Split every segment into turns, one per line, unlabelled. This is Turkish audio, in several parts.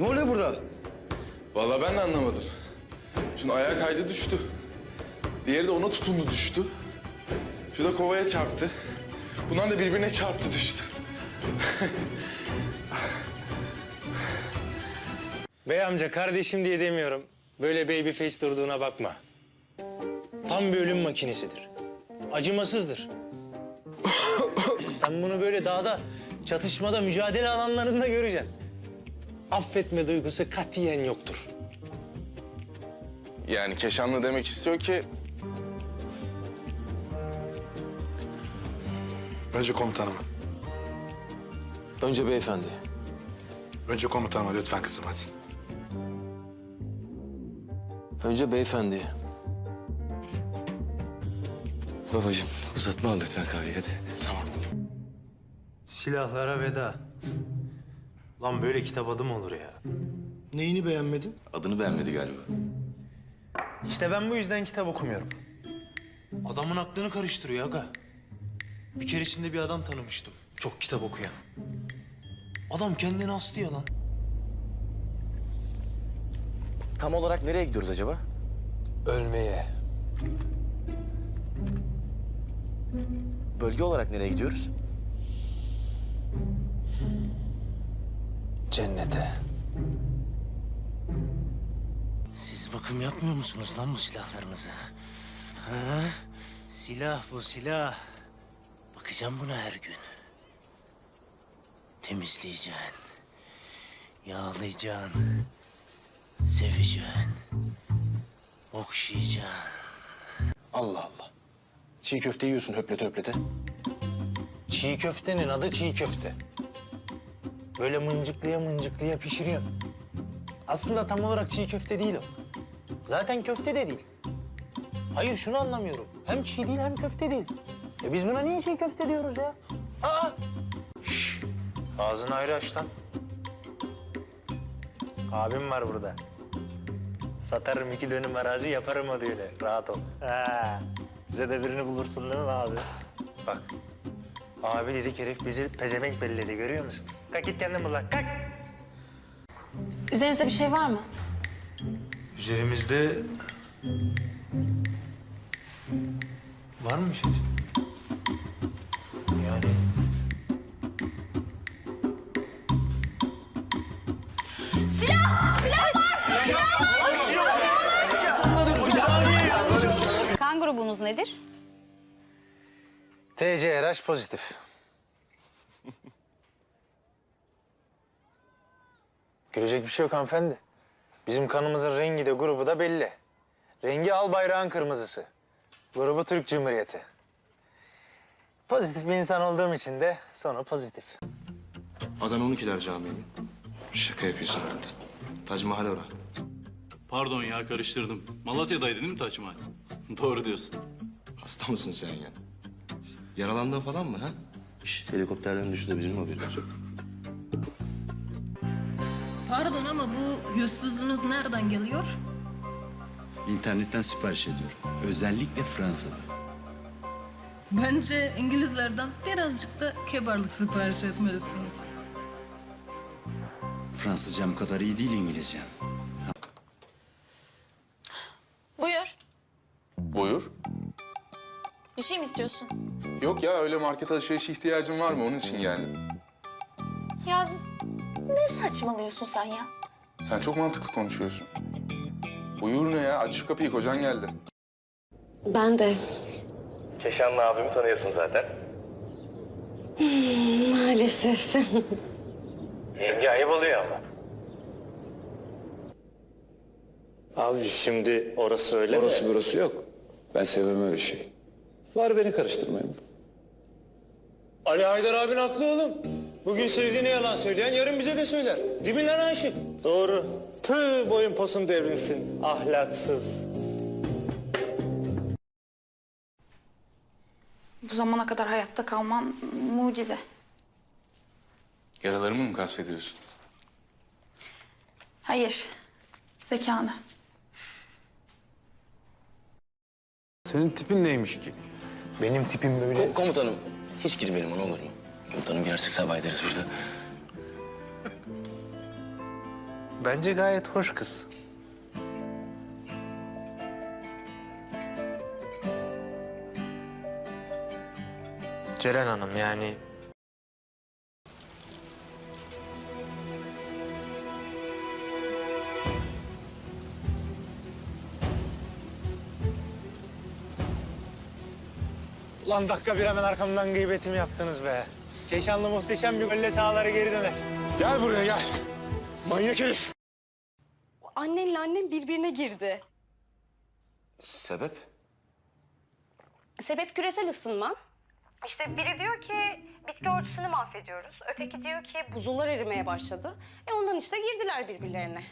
Ne oluyor burada?
Vallahi ben de anlamadım. Şunun ayağa kaydı düştü. Diğeri de ona tutundu düştü. Şu da kovaya çarptı. Bunlar da birbirine çarptı düştü.
Bey amca kardeşim diye demiyorum. Böyle baby face durduğuna bakma. Tam bir ölüm makinesidir. Acımasızdır. Sen bunu böyle dağda, çatışmada, mücadele alanlarında göreceksin. Affetme duygusu katiyen yoktur.
Yani Keşanlı demek istiyor ki
Önce komutanıma.
Önce beyefendi.
Önce komutanıma lütfen kızım hadi.
Önce beyefendi. Babacığım uzatma al lütfen kahveyi hadi.
Silahlara veda. Lan böyle kitap adı mı olur ya?
Neyini beğenmedin?
Adını beğenmedi galiba.
İşte ben bu yüzden kitap okumuyorum. Adamın aklını karıştırıyor aga. Bir keresinde bir adam tanımıştım. Çok kitap okuyan. Adam kendini astı ya lan.
Tam olarak nereye gidiyoruz acaba?
Ölmeye.
Bölge olarak nereye gidiyoruz?
Cennete. Siz bakım yapmıyor musunuz lan bu silahlarınıza? Ha? Silah bu silah. Bakacağım buna her gün. Temizleyeceksin. Yağlayacaksın. Seveceksin. Okşayacaksın.
Allah Allah. Çiğ köfte yiyorsun höplete höplete.
Çiğ köftenin adı çiğ köfte. Böyle mıncıklıya mıncıklıya pişiriyor. Aslında tam olarak çiğ köfte değil o. Zaten köfte de değil. Hayır şunu anlamıyorum. Hem çiğ değil hem köfte değil. E biz buna niye çiğ köfte diyoruz ya? Aa! Şş, ağzını ayrı aç lan. Abim var burada. Satarım iki dönüm arazi yaparım o düğünü. Rahat ol. Ha, bize de birini bulursun değil mi abi? Bak Abi dedik herif bizi pezevenk belledi görüyor musun? Kalk git kendin bul lan kalk.
Üzerinizde bir şey var mı?
Üzerimizde... Var mı bir şey? Yani...
Kan grubunuz nedir?
TCRH pozitif. Gülecek bir şey yok hanımefendi. Bizim kanımızın rengi de grubu da belli. Rengi al bayrağın kırmızısı. Grubu Türk Cumhuriyeti. Pozitif bir insan olduğum için de sonu pozitif.
Adana 12'ler Camii mi? Şaka yapıyorsun herhalde. Tac Mahal ora.
Pardon ya karıştırdım. Malatya'daydı değil mi Taç Mahal? Doğru diyorsun.
Hasta mısın sen ya? Yaralandın falan mı ha? Şş, helikopterden düştü de bizim mi haberimiz yok?
Pardon ama bu yüzsüzlüğünüz nereden geliyor?
İnternetten sipariş ediyorum. Özellikle Fransa'da.
Bence İngilizlerden birazcık da kibarlık sipariş etmelisiniz.
Fransızcam kadar iyi değil İngilizcem.
Buyur.
buyur.
Bir şey mi istiyorsun?
Yok ya öyle market alışverişe ihtiyacın var mı onun için yani.
Ne saçmalıyorsun sen ya?
Sen çok mantıklı konuşuyorsun. Buyur ne ya aç şu kapıyı kocan geldi.
Ben de.
Keşanlı abimi tanıyorsun zaten.
Maalesef.
Yenge ayıp oluyor ama. Abi şimdi orası öyle
Orası burası yok. Ben sevmem öyle şey. Var beni karıştırmayın.
Ali Haydar abin haklı oğlum. Bugün sevdiğine yalan söyleyen yarın bize de söyler. Değil mi lan aşık? Doğru. Tüh boyun posun devrilsin. Ahlaksız.
Bu zamana kadar hayatta kalman mucize.
Yaralarımı mı kastediyorsun?
Hayır. Zekanı.
Senin tipin neymiş ki? Benim tipim böyle.
komutanım. Hiç girmeyelim ona olur mu? Komutanım girersek sabah ederiz burada.
Bence gayet hoş kız. Ceren Hanım yani Ulan dakika bir hemen arkamdan gıybetimi yaptınız be. Keşanlı muhteşem bir golle sahaları geri döner. Gel buraya gel. Manyak herif.
Annenle annem birbirine girdi.
Sebep?
Sebep küresel ısınma. İşte biri diyor ki bitki örtüsünü mahvediyoruz. Öteki diyor ki buzullar erimeye başladı. E ondan işte girdiler birbirlerine.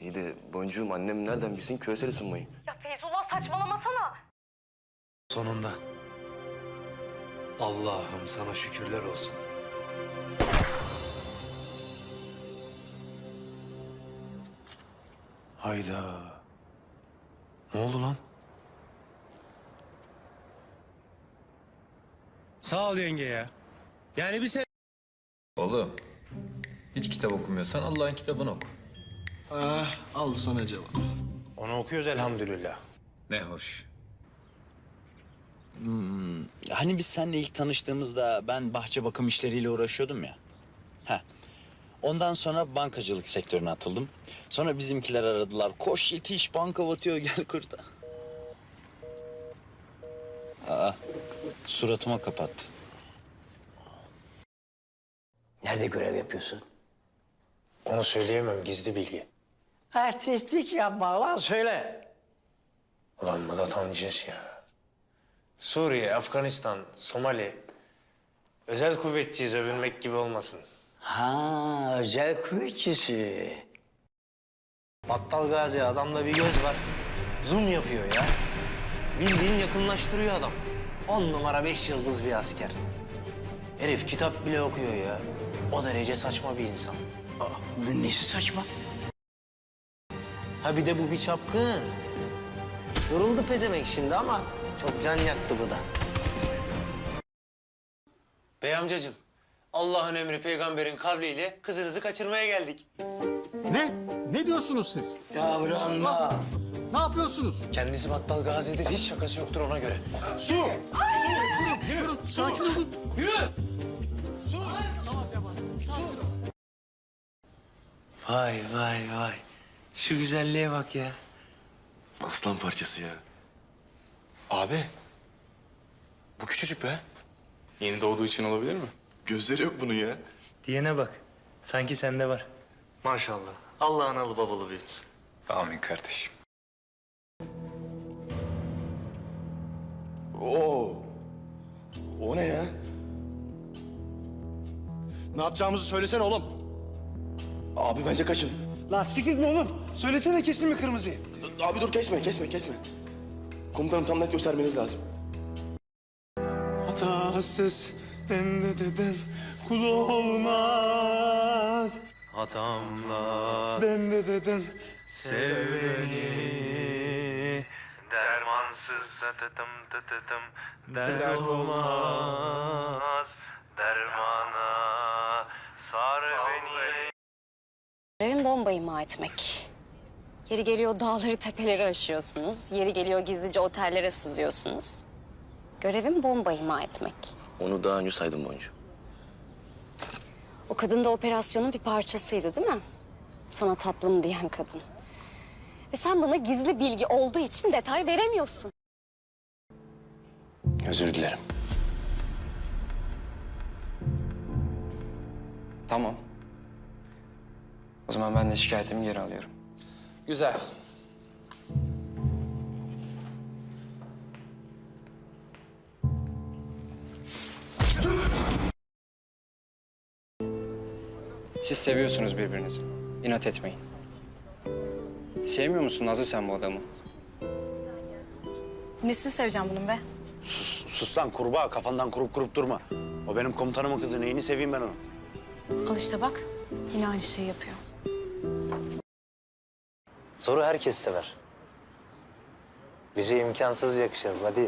İyi de boncuğum annem nereden bilsin küresel ısınmayı?
Ya Feyzullah saçmalamasana.
Sonunda. Allah'ım sana şükürler olsun. Hayda. Ne oldu lan? Sağ ol yenge ya. Yani bir sen...
Oğlum, hiç kitap okumuyorsan Allah'ın kitabını oku.
Ah, al sana cevap.
Onu okuyoruz elhamdülillah.
Ne hoş.
Hani biz seninle ilk tanıştığımızda ben bahçe bakım işleriyle uğraşıyordum ya. Heh. Ondan sonra bankacılık sektörüne atıldım. Sonra bizimkiler aradılar. Koş yetiş banka batıyor gel kurtar. Aa, suratıma kapattı.
Nerede görev yapıyorsun? Onu söyleyemem gizli bilgi.
Artistlik yapma lan söyle.
Ulan bu da tam cins ya. Suriye, Afganistan, Somali. Özel kuvvetçiyiz övünmek gibi olmasın.
Ha özel kuvvetçisi.
Battal Gazi adamda bir göz var. Zoom yapıyor ya. Bildiğin yakınlaştırıyor adam. On numara beş yıldız bir asker. Herif kitap bile okuyor ya. O derece saçma bir insan.
Bunun nesi saçma?
Ha bir de bu bir çapkın. Yoruldu pezemek şimdi ama çok can yaktı bu da. Bey amcacığım, Allah'ın emri peygamberin kavliyle kızınızı kaçırmaya geldik.
Ne? Ne diyorsunuz siz?
Yavranma.
Ne yapıyorsunuz?
Kendisi Battal Gazi'dir, hiç şakası yoktur ona göre.
Su! Su! Durun, durun. Sakin olun. Yürü! Su! Tamam. Sakin ol.
Vay vay vay. Şu güzelliğe bak ya.
Aslan parçası ya. Abi. Bu küçücük be.
Yeni doğduğu için olabilir mi?
Gözleri yok bunun ya.
Diyene bak. Sanki sende var. Maşallah. Allah analı babalı büyütsün.
Amin kardeşim.
Oo. O ne ya?
Ne yapacağımızı söylesene oğlum.
Abi bence kaçın.
Lastiklik mi oğlum? Söylesene kesin mi kırmızıyı?
Abi dur kesme, kesme, kesme. Komutanım tam net göstermeniz lazım.
Hatasız den de deden kul olmaz. Hatamla den de deden sev beni. Dermansız tıtıtım tıtıtım dert olmaz. Dermana sar beni.
Görevim bomba imha etmek. Yeri geliyor dağları tepeleri aşıyorsunuz. Yeri geliyor gizlice otellere sızıyorsunuz. Görevim bomba imha etmek.
Onu daha önce saydım boncuğum.
O kadın da operasyonun bir parçasıydı değil mi? Sana tatlım diyen kadın. Ve sen bana gizli bilgi olduğu için detay veremiyorsun.
Özür dilerim.
Tamam. O zaman ben de şikayetimi geri alıyorum.
Güzel.
Siz seviyorsunuz birbirinizi. İnat etmeyin. Sevmiyor musun Nazlı sen bu adamı?
Nesini seveceğim bunun be?
Sus, sus lan kurbağa kafandan kurup kurup durma. O benim komutanımın kızı neyini seveyim ben onu.
Al işte bak. Yine aynı şeyi yapıyor.
Zoru herkes sever. Bize imkansız yakışır buddy.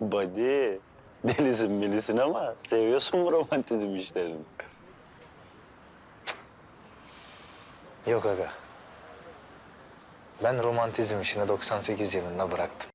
Buddy. Delisin milisin ama seviyorsun bu romantizm işlerini.
Yok aga. Ben romantizm işini 98 yılında bıraktım.